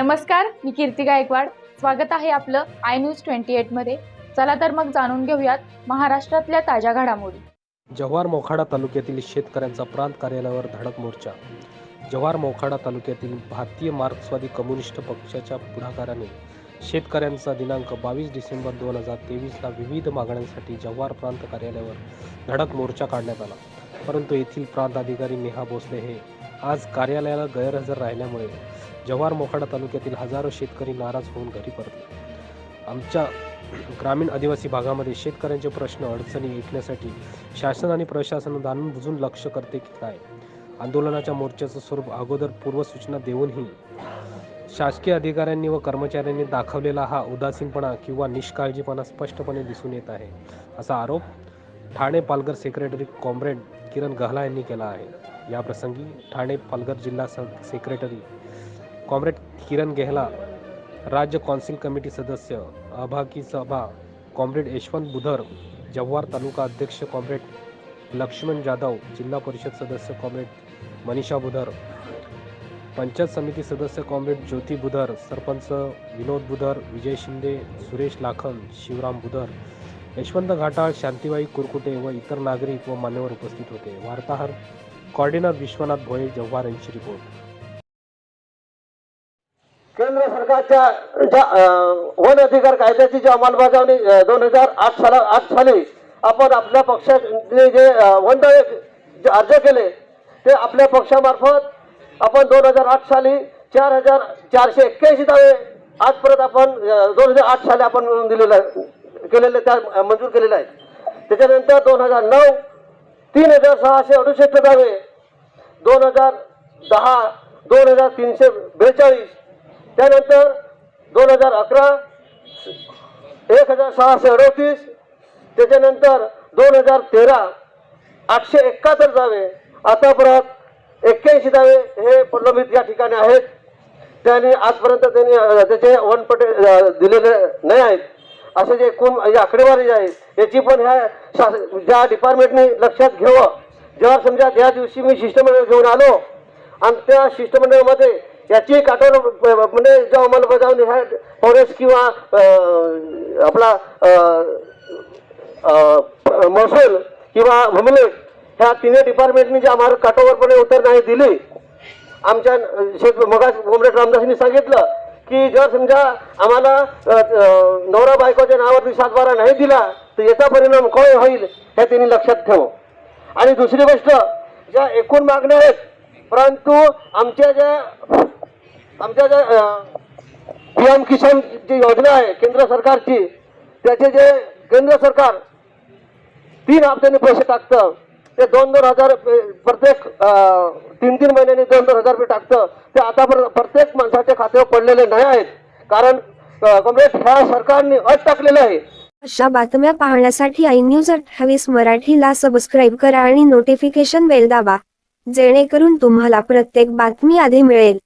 नमस्कार मी कीर्ती गायकवाड. स्वागत आहे आपलं आय न्यूज ट्वेंटी एटमध्ये चला तर मग जाणून घेऊयात महाराष्ट्रातल्या ताज्या घडामोडी. जव्हार मोखाडा तालुक्यातील शेतकऱ्यांचा प्रांत कार्यालयावर धडक मोर्चा. जव्हार मोखाडा तालुक्यातील भारतीय मार्क्सवादी कम्युनिस्ट पक्षाच्या पुढाकाराने शेतकऱ्यांचा दिनांक बावीस डिसेंबर दोन हजार तेवीसला विविध मागण्यांसाठी जव्हार प्रांत कार्यालयावर धडक मोर्चा काढण्यात आला. परंतु येथील प्रांत अधिकारी नेहा भोसले हे आज कार्यालयाला गैरहजर राहिल्यामुळे जव्हार मोखाडा तालुक्यातील हजारो शेतकरी नाराज होऊन घरी परतले. आमच्या ग्रामीण आदिवासी भागामध्ये शेतकऱ्यांचे प्रश्न अडचणी ऐकण्यासाठी शासन आणि प्रशासन जाणून बुजून लक्ष करते की काय? आंदोलनाच्या मोर्चाचं स्वरूप अगोदर पूर्वसूचना देऊनही शासकीय अधिकाऱ्यांनी व कर्मचाऱ्यांनी दाखवलेला हा उदासीनपणा किंवा निष्काळजीपणा स्पष्टपणे दिसून येत आहे असा आरोप ठाणे पालघर सेक्रेटरी कॉम्रेड किरण गहला यांनी केला आहे. या प्रसंगी ठाणे पालघर जिल्हा स सेक्रेटरी कॉम्रेड किरण गेहला राज्य कौन्सिल कमिटी सदस्य अभागी सभा कॉम्रेड यशवंत बुधर जव्हार तालुका अध्यक्ष कॉम्रेड लक्ष्मण जाधव जिल्हा परिषद सदस्य कॉम्रेड मनीषा बुधर पंचायत समिती सदस्य कॉम्रेड ज्योती बुधर सरपंच विनोद बुधर विजय शिंदे सुरेश लाखन शिवराम बुधर यशवंत घाटाळ शांतीबाई कुरकुटे व इतर नागरिक व मान्यवर उपस्थित होते. वार्ताहर कॉर्डिनर विश्वनाथ भोये जव्हार यांची रिपोर्ट. केंद्र सरकारच्या ज्या वन अधिकार कायद्याची जी अंमलबजावणी दोन हजार आठ साला आठ साली आपण आपल्या पक्षाने जे वनदळे जे अर्ज केले ते आपल्या पक्षामार्फत आपण दोन हजार आठ साली चार हजार चारशे एक्क्याऐंशी दावे आजपर्यंत आपण दोन हजार आठ साली आपण मिळवून दिलेलं आहे- केलेले त्या मंजूर केलेले आहेत. त्याच्यानंतर दोन हजार नऊ तीन हजार सहाशे अडुसष्ट दावे दोन हजार दहा दोन हजार तीनशे बेचाळीस त्यानंतर दोन हजार अकरा एक हजार सहाशे अडतीस त्याच्यानंतर दोन हजार तेरा आठशे एकाहत्तर दावे आता परत एक्क्याऐंशी दावे हे प्रलंबित या ठिकाणी आहेत. त्यांनी आजपर्यंत त्यांनी त्याचे वनपटे दिलेले नाही आहेत. असे जे एकूण जी आकडेवारी आहे याची पण ह्या शास- ज्या डिपार्टमेंटने लक्षात घ्यावं. जेव्हा समजा त्या दिवशी मी शिष्टमंडळ घेऊन आलो आणि त्या शिष्टमंडळामध्ये याची काटोर म्हणजे जो अंमलबजावणी ह्या फॉरेस्ट किंवा आपला महसूल किंवा भूमिलेख ह्या तिन्ही डिपार्टमेंटनी जे आम्हाला काटोवरपणे उत्तर नाही दिली. आमच्या शेत मगा कोमरेट रामदासनी सांगितलं की जर समजा आम्हाला नवरा बायकोच्या नावावरती सातबारा नाही दिला तर याचा परिणाम काय होईल हे त्यांनी लक्षात ठेव. आणि दुसरी गोष्ट ज्या एकूण मागण्या आहेत परंतु आमच्या ज्या आमच्या ज्या पी एम किसान जी योजना आहे केंद्र सरकारची त्याचे जे केंद्र सरकार तीन हप्त्याने पैसे टाकतं. ते दोन दोन हजार प्रत्येक तीन तीन महिन्यांनी दोन दोन हजार रुपये टाकतं. ते आता प्रत्येक माणसाच्या खात्यावर पडलेले नाही आहेत. कारण कॉम्रेड ह्या सरकारने अट टाकलेलं आहे. अशा बातम्या पाहण्यासाठी आय न्यूज अठ्ठावीस मराठीला सबस्क्राईब करा आणि नोटिफिकेशन बेल दाबा. जेणेकरून तुम्हाला प्रत्येक बातमी आधी मिळेल.